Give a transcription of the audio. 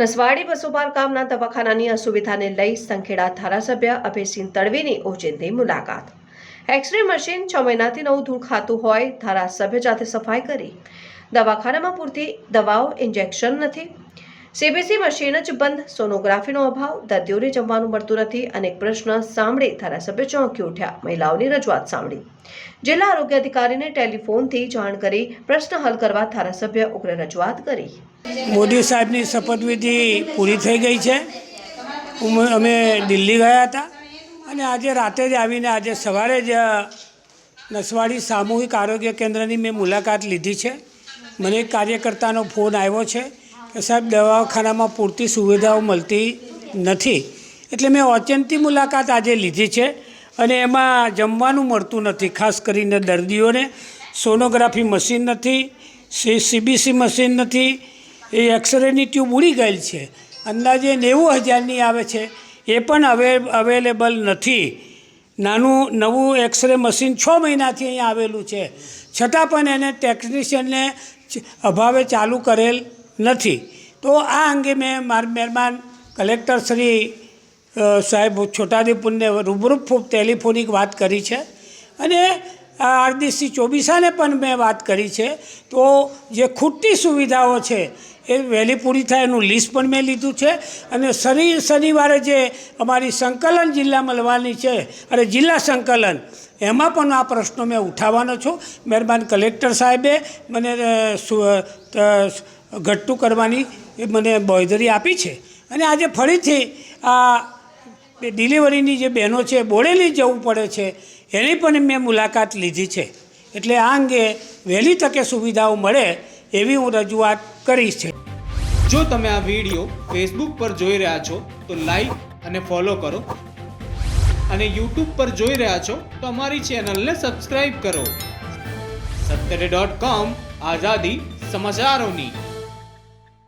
રસવાડી બસોપાર ગામના દવાખાનાની અસુવિધાને લઈ સંખેડા ધારાસભ્ય અભયસિંહ તડવીની ઓચિંતી મુલાકાત. એક્સરે મશીન છ મહિનાથી નવું ધૂળ ખાતું હોય, ધારાસભ્ય જાતે સફાઈ કરી. દવાખાનામાં પૂરતી દવાઓ ઇન્જેક્શન નથી. સીબીસી મશીન જ બંધ. સોનોગ્રાફીનો અભાવ, દર્દીઓને જમવાનું મળતું નથી અનેક પ્રશ્ન સાંભળી ધારાસભ્ય ચોંકી ઉઠ્યા. મહિલાઓની રજૂઆત સાંભળી. જિલ્લા આરોગ્ય અધિકારીને ટેલિફોનથી જાણ કરી પ્રશ્ન હલ કરવા ધારાસભ્ય ઉગ્ર રજૂઆત કરી. મોદી સાહેબની શપથવિધિ પૂરી થઈ ગઈ છે. અમે દિલ્હી ગયા હતા અને આજે રાતે જ આવીને આજે સવારે જ નસવાડી સામૂહિક આરોગ્ય કેન્દ્રની મેં મુલાકાત લીધી છે. મને એક કાર્યકર્તાનો ફોન આવ્યો છે. કે સાહેબ, દવાખાનામાં પૂરતી સુવિધાઓ મળતી નથી. એટલે મેં ઓચિંતી મુલાકાત આજે લીધી છે અને એમાં જમવાનું મળતું નથી, ખાસ કરીને દર્દીઓને. સોનોગ્રાફી મશીન નથી, સી સીબીસી મશીન નથી, એ એક્સરેની ટ્યુબ ઉડી ગયેલ છે. અંદાજે નેવું હજારની આવે છે. એ પણ હવે અવેલેબલ નથી. નાનું, નવું એક્સરે મશીન છ મહિનાથી અહીંયા આવેલું છે. છતાં પણ એને ટેકનિશિયનને અભાવે ચાલુ કરેલ નથી. તો આ અંગે મેં માર મહેરબાન કલેક્ટર શ્રી સાહેબ છોટાદીપુરને રૂબરૂ ટેલિફોનિક વાત કરી છે. અને આ આરડીસી ચોબીસાને પણ મેં વાત કરી છે. તો જે ખૂટતી સુવિધાઓ છે એ વહેલી પૂરી થાય એનું લિસ્ટ પણ મેં લીધું છે. અને શનિ, શનિવારે જે અમારી સંકલન જિલ્લા મળવાની છે, અને જિલ્લા સંકલન, એમાં પણ આ પ્રશ્નો મેં ઉઠાવવાનો છું. મહેરબાન કલેક્ટર સાહેબે મને ઘટતું કરવાની એ મને બોયધરી આપી છે. અને આજે ફરીથી આ ડિલિવરીની જે બહેનો છે, બોડેલી જવું પડે છે, એની પણ મેં મુલાકાત લીધી છે. એટલે આ અંગે વહેલી તકે સુવિધાઓ મળે એવી હું રજૂઆત કરીશ છે. જો તમે આ વીડિયો ફેસબુક પર જોઈ રહ્યા છો, તો લાઈક અને ફોલો કરો. અને યુટ્યુબ પર જોઈ રહ્યા છો, તો અમારી ચેનલને સબસ્ક્રાઈબ કરો. સત્તરે ડોટ કોમ આઝાદી સમાચારોની.